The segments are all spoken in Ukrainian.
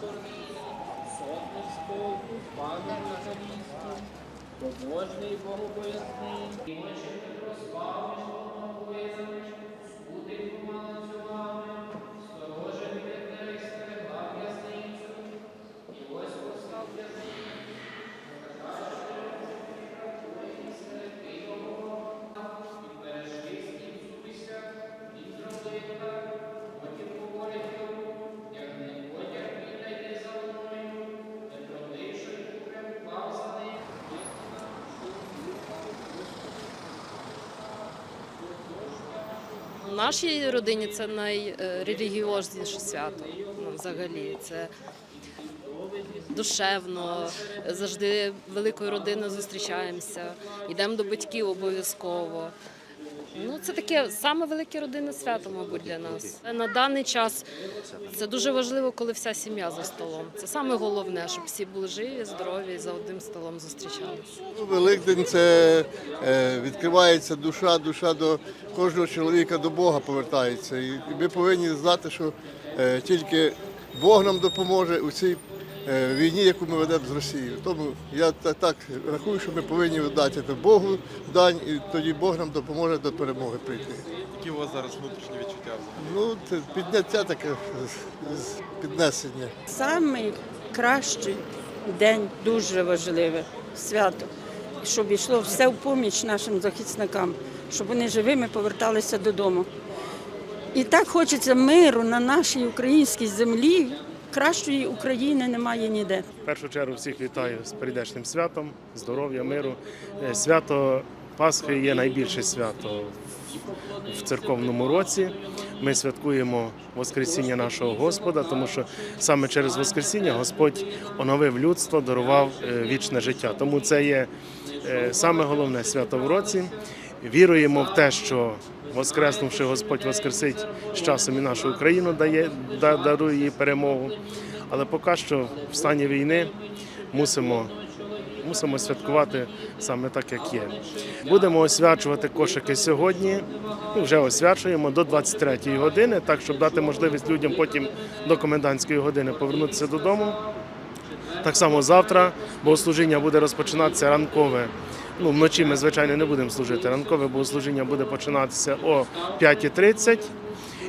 сотник сполку, пана Михалійську, побожний Богу поясний. Івоче Петро Славович, Богу пояснич, скутий нашій родині це найрелігіозніше свято. Ну, взагалі, це душевно. Завжди великою родиною зустрічаємося. Йдемо до батьків обов'язково. Ну, це таке саме велике родинне свято, мабуть, для нас. На даний час це дуже важливо, коли вся сім'я за столом. Це саме головне, щоб всі були живі, здорові і за одним столом зустрічалися. Ну, Великдень це е, відкривається душа, душа до кожного чоловіка до Бога повертається. І ми повинні знати, що е, тільки Бог нам допоможе у цій війні, яку ми ведемо з Росією. Тому я так рахую, що ми повинні віддати Богу дань, і тоді Бог нам допоможе до перемоги прийти. Які у вас зараз внутрішні відчуття? Ну, це підняття таке піднесення. Самий кращий день, дуже важливе свято, щоб йшло все в поміч нашим захисникам, щоб вони живими поверталися додому. І так хочеться миру на нашій українській землі. Кращої України немає ніде. В першу чергу всіх вітаю з прийдешнім святом, здоров'я, миру. Е, Свято Пасхи є найбільше свято в церковному році. Ми святкуємо Воскресіння нашого Господа, тому що саме через Воскресіння Господь оновив людство, дарував е, вічне життя. Тому це є е, саме головне свято в році. Віруємо в те, що Воскреснувши Господь Воскресить з часом і нашу Україну дає, дарує їй перемогу. Але поки що в стані війни мусимо, мусимо святкувати саме так, як є. Будемо освячувати кошики сьогодні. Ну, вже освячуємо до 23-ї години, так щоб дати можливість людям потім до комендантської години повернутися додому. Так само завтра богослужіння буде розпочинатися ранкове. Ну, вночі ми, звичайно, не будемо служити. Ранкове богослужіння буде починатися о 5.30.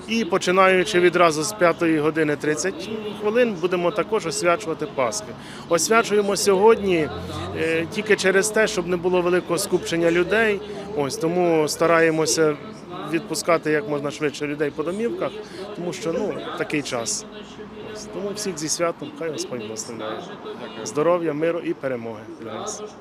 І починаючи відразу з 5 години 30 хвилин, будемо також освячувати Пасхи. Освячуємо сьогодні е, тільки через те, щоб не було великого скупчення людей. Ось тому стараємося відпускати як можна швидше людей по домівках, тому що ну такий час. Ось, тому всіх зі святом, хай Господь благословляє. Здоров'я, миру і перемоги для нас.